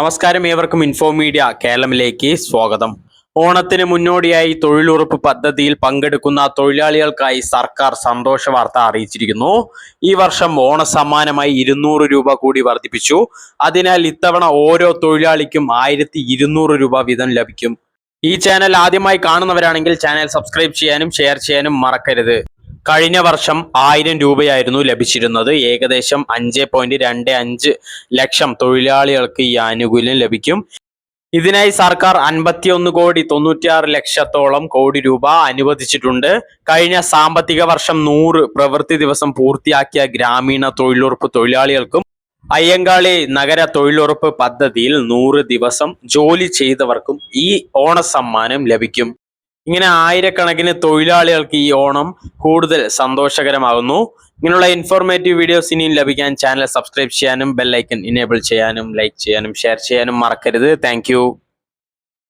നമസ്കാരം ഏവർക്കും info media കേരളമിലേക്ക് സ്വാഗതം. ഓണത്തിന് മുന്നോടിയായി തൊഴിലുറപ്പ് പദ്ധതിയിൽ പങ്കെടുക്കുന്ന തൊഴിലാളികൾക്കായി സർക്കാർ സന്തോഷ വാർത്ത അറിയിച്ചിരിക്കുന്നു. ഈ വർഷം ഓണസമ്മാനമായി ഇരുന്നൂറ് രൂപ കൂടി വർദ്ധിപ്പിച്ചു. അതിനാൽ ഇത്തവണ ഓരോ തൊഴിലാളിക്കും ആയിരത്തി രൂപ വീതം ലഭിക്കും. ഈ ചാനൽ ആദ്യമായി കാണുന്നവരാണെങ്കിൽ ചാനൽ സബ്സ്ക്രൈബ് ചെയ്യാനും ഷെയർ ചെയ്യാനും മറക്കരുത്. കഴിഞ്ഞ വർഷം ആയിരം രൂപയായിരുന്നു ലഭിച്ചിരുന്നത്. ഏകദേശം അഞ്ച് പോയിന്റ് രണ്ട് അഞ്ച് ലക്ഷം തൊഴിലാളികൾക്ക് ഈ ആനുകൂല്യം ലഭിക്കും. ഇതിനായി സർക്കാർ അൻപത്തിയൊന്ന് കോടി തൊണ്ണൂറ്റിയാറ് ലക്ഷത്തോളം കോടി രൂപ അനുവദിച്ചിട്ടുണ്ട്. കഴിഞ്ഞ സാമ്പത്തിക വർഷം നൂറ് പ്രവൃത്തി ദിവസം പൂർത്തിയാക്കിയ ഗ്രാമീണ തൊഴിലുറപ്പ് തൊഴിലാളികൾക്കും അയ്യങ്കാളി നഗര തൊഴിലുറപ്പ് പദ്ധതിയിൽ നൂറ് ദിവസം ജോലി ചെയ്തവർക്കും ഈ ഓണസമ്മാനം ലഭിക്കും. ഇങ്ങനെ ആയിരക്കണക്കിന് തൊഴിലാളികൾക്ക് ഈ ഓണം കൂടുതൽ സന്തോഷകരമാകുന്നു. ഇങ്ങനെയുള്ള ഇൻഫോർമേറ്റീവ് വീഡിയോസ് ഇനിയും ലഭിക്കാൻ ചാനൽ സബ്സ്ക്രൈബ് ചെയ്യാനും ബെല്ലൈക്കൻ ഇനേബിൾ ചെയ്യാനും ലൈക്ക് ചെയ്യാനും ഷെയർ ചെയ്യാനും മറക്കരുത്. താങ്ക്